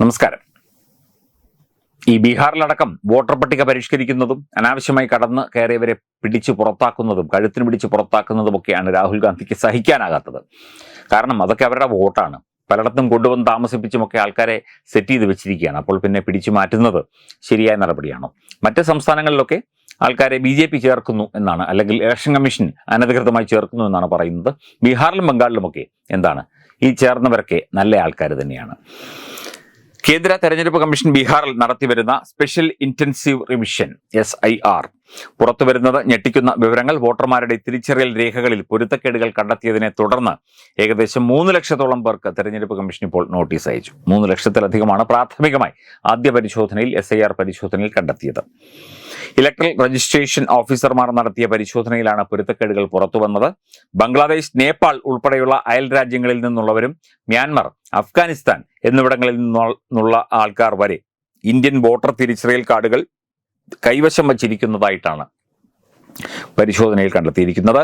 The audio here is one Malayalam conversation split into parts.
നമസ്കാരം. ഈ ബീഹാറിലടക്കം വോട്ടർ പട്ടിക പരിഷ്കരിക്കുന്നതും അനാവശ്യമായി കടന്ന് കയറിയവരെ പിടിച്ചു പുറത്താക്കുന്നതും കഴുത്തിന് പിടിച്ച് പുറത്താക്കുന്നതുമൊക്കെയാണ് രാഹുൽ ഗാന്ധിക്ക് സഹിക്കാനാകാത്തത്. കാരണം അതൊക്കെ അവരുടെ വോട്ടാണ്. പലയിടത്തും കൊണ്ടുവന്ന് താമസിപ്പിച്ചുമൊക്കെ ആൾക്കാരെ സെറ്റ് ചെയ്ത് വെച്ചിരിക്കുകയാണ്. അപ്പോൾ പിന്നെ പിടിച്ചു മാറ്റുന്നത് ശരിയായ നടപടിയാണോ? മറ്റ് സംസ്ഥാനങ്ങളിലൊക്കെ ആൾക്കാരെ ബി ജെ പി ചേർക്കുന്നു എന്നാണ് അല്ലെങ്കിൽ ഇലക്ഷൻ കമ്മീഷൻ അനധികൃതമായി ചേർക്കുന്നു എന്നാണ് പറയുന്നത്. ബീഹാറിലും ബംഗാളിലുമൊക്കെ എന്താണ്? ഈ ചേർന്നവരൊക്കെ നല്ല ആൾക്കാർ തന്നെയാണ്. കേന്ദ്ര തെരഞ്ഞെടുപ്പ് കമ്മീഷൻ ബീഹാറിൽ നടത്തിവരുന്ന special intensive revision S I R പുറത്തുവരുന്നത് ഞെട്ടിക്കുന്ന വിവരങ്ങൾ വോട്ടർമാരുടെ തിരിച്ചറിയൽ രേഖകളിൽ പൊരുത്തക്കേടുകൾ കണ്ടെത്തിയതിനെ തുടർന്ന് ഏകദേശം മൂന്ന് ലക്ഷത്തോളം പേർക്ക് തെരഞ്ഞെടുപ്പ് കമ്മീഷൻ ഇപ്പോൾ നോട്ടീസ് അയച്ചു. മൂന്ന് ലക്ഷത്തിലധികമാണ് പ്രാഥമികമായി ആദ്യ പരിശോധനയിൽ എസ് പരിശോധനയിൽ കണ്ടെത്തിയത്. ഇലക്ട്രൽ രജിസ്ട്രേഷൻ ഓഫീസർമാർ നടത്തിയ പരിശോധനയിലാണ് പൊരുത്തക്കേടുകൾ പുറത്തുവന്നത് ബംഗ്ലാദേശ് നേപ്പാൾ ഉൾപ്പെടെയുള്ള അയൽ രാജ്യങ്ങളിൽ നിന്നുള്ളവരും മ്യാൻമർ അഫ്ഗാനിസ്ഥാൻ എന്നിവിടങ്ങളിൽ നിന്നുള്ള ആൾക്കാർ വരെ ഇന്ത്യൻ വോട്ടർ തിരിച്ചറിയൽ കാർഡുകൾ കൈവശം വച്ചിരിക്കുന്നതായിട്ടാണ് പരിശോധനയിൽ കണ്ടെത്തിയിരിക്കുന്നത്.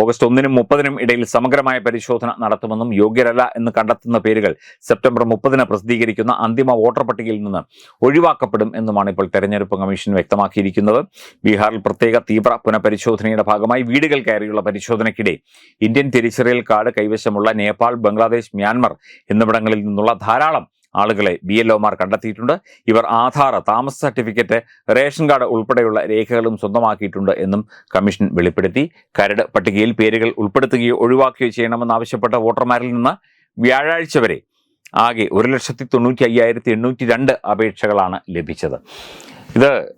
ഓഗസ്റ്റ് ഒന്നിനും മുപ്പതിനും ഇടയിൽ സമഗ്രമായ പരിശോധന നടത്തുമെന്നും യോഗ്യരല്ല എന്ന് കണ്ടെത്തുന്ന പേരുകൾ സെപ്റ്റംബർ മുപ്പതിന് പ്രസിദ്ധീകരിക്കുന്ന അന്തിമ വോട്ടർ പട്ടികയിൽ നിന്ന് ഒഴിവാക്കപ്പെടും എന്നുമാണ് ഇപ്പോൾ തെരഞ്ഞെടുപ്പ് കമ്മീഷൻ വ്യക്തമാക്കിയിരിക്കുന്നത്. ബീഹാറിൽ പ്രത്യേക തീവ്ര പുനഃപരിശോധനയുടെ ഭാഗമായി വീടുകൾ കയറിയുള്ള പരിശോധനയ്ക്കിടെ ഇന്ത്യൻ തിരിച്ചറിയൽ കാർഡ് കൈവശമുള്ള നേപ്പാൾ ബംഗ്ലാദേശ് മ്യാൻമർ എന്നിവിടങ്ങളിൽ നിന്നുള്ള ധാരാളം ആളുകളെ ബി എൽ ഒമാർ കണ്ടെത്തിയിട്ടുണ്ട്. ഇവർ ആധാർ താമസ സർട്ടിഫിക്കറ്റ് റേഷൻ കാർഡ് ഉൾപ്പെടെയുള്ള രേഖകളും സ്വന്തമാക്കിയിട്ടുണ്ട് എന്നും കമ്മീഷൻ വെളിപ്പെടുത്തി. കരട് പട്ടികയിൽ പേരുകൾ ഉൾപ്പെടുത്തുകയോ ഒഴിവാക്കുകയോ ചെയ്യണമെന്നാവശ്യപ്പെട്ട വോട്ടർമാരിൽ നിന്ന് വ്യാഴാഴ്ച വരെ ആകെ ഒരു ലക്ഷത്തി തൊണ്ണൂറ്റി അയ്യായിരത്തി എണ്ണൂറ്റി രണ്ട് അപേക്ഷകളാണ് ലഭിച്ചത്. ഇത്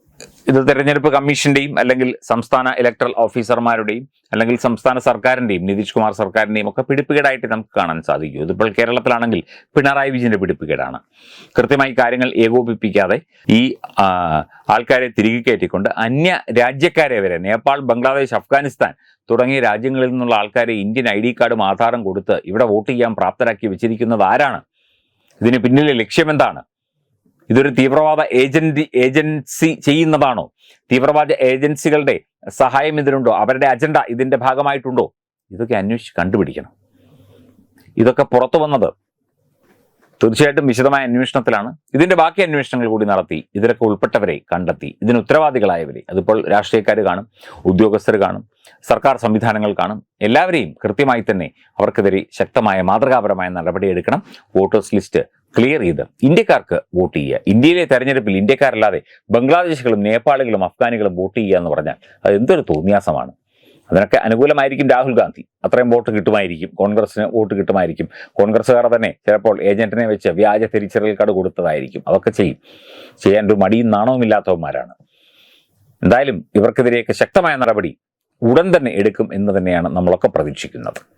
ഇത് തെരഞ്ഞെടുപ്പ് കമ്മീഷന്റെയും അല്ലെങ്കിൽ സംസ്ഥാന ഇലക്ട്രൽ ഓഫീസർമാരുടെയും അല്ലെങ്കിൽ സംസ്ഥാന സർക്കാരിന്റെയും നിതീഷ് കുമാർ സർക്കാരിന്റെയും ഒക്കെ പിടിപ്പുകേടായിട്ട് നമുക്ക് കാണാൻ സാധിക്കും. ഇതിപ്പോൾ കേരളത്തിലാണെങ്കിൽ പിണറായി വിജയന്റെ പിടിപ്പുകേടാണ്. കൃത്യമായി കാര്യങ്ങൾ ഏകോപിപ്പിക്കാതെ ഈ ആൾക്കാരെ തിരികെ കയറ്റിക്കൊണ്ട് അന്യ രാജ്യക്കാരെ വരെ നേപ്പാൾ ബംഗ്ലാദേശ് അഫ്ഗാനിസ്ഥാൻ തുടങ്ങിയ രാജ്യങ്ങളിൽ നിന്നുള്ള ആൾക്കാരെ ഇന്ത്യൻ ഐ ഡി കാർഡും ആധാറും കൊടുത്ത് ഇവിടെ വോട്ട് ചെയ്യാൻ പ്രാപ്തരാക്കി വെച്ചിരിക്കുന്നത് ആരാണ്? ഇതിന് പിന്നിലെ ലക്ഷ്യമെന്താണ്? ഇതൊരു തീവ്രവാദ ഏജന്റ് ഏജൻസി ചെയ്യുന്നതാണോ? തീവ്രവാദ ഏജൻസികളുടെ സഹായം ഇതിനുണ്ടോ? അവരുടെ അജണ്ട ഇതിന്റെ ഭാഗമായിട്ടുണ്ടോ? ഇതൊക്കെ അന്വേഷിച്ച് കണ്ടുപിടിക്കണം. ഇതൊക്കെ പുറത്തു വന്നത് തീർച്ചയായിട്ടും വിശദമായ അന്വേഷണത്തിലാണ്. ഇതിന്റെ ബാക്കി അന്വേഷണങ്ങൾ കൂടി നടത്തി ഇതിലൊക്കെ ഉൾപ്പെട്ടവരെ കണ്ടെത്തി ഇതിന് ഉത്തരവാദികളായവരെ അതിപ്പോൾ രാഷ്ട്രീയക്കാർ കാണും ഉദ്യോഗസ്ഥർ കാണും സർക്കാർ സംവിധാനങ്ങൾ കാണും എല്ലാവരെയും കൃത്യമായി തന്നെ അവർക്കെതിരെ ശക്തമായ മാതൃകാപരമായ നടപടിയെടുക്കണം. വോട്ടേഴ്സ് ലിസ്റ്റ് ക്ലിയർ ചെയ്ത് ഇന്ത്യക്കാർക്ക് വോട്ട് ചെയ്യുക. ഇന്ത്യയിലെ തെരഞ്ഞെടുപ്പിൽ ഇന്ത്യക്കാരല്ലാതെ ബംഗ്ലാദേശികളും നേപ്പാളികളും അഫ്ഗാനികളും വോട്ട് ചെയ്യുക എന്ന് പറഞ്ഞാൽ അത് എന്തൊരു തോന്നിയാസമാണ്. അതിനൊക്കെ അനുകൂലമായിരിക്കും രാഹുൽ ഗാന്ധി. അത്രയും വോട്ട് കിട്ടുമായിരിക്കും. കോൺഗ്രസ്സിന് വോട്ട് കിട്ടുമായിരിക്കും. കോൺഗ്രസ്സുകാർ തന്നെ ചിലപ്പോൾ ഏജന്റിനെ വെച്ച് വ്യാജ തിരിച്ചറിയൽ കാർഡ് കൊടുത്തതായിരിക്കും. അതൊക്കെ ചെയ്യും. ചെയ്യാൻ ഒരു മടിയും നാണവും ഇല്ലാത്തവന്മാരാണ്. എന്തായാലും ഇവർക്കെതിരെയൊക്കെ ശക്തമായ നടപടി ഉടൻ തന്നെ എടുക്കും എന്ന് തന്നെയാണ് നമ്മളൊക്കെ പ്രതീക്ഷിക്കുന്നത്.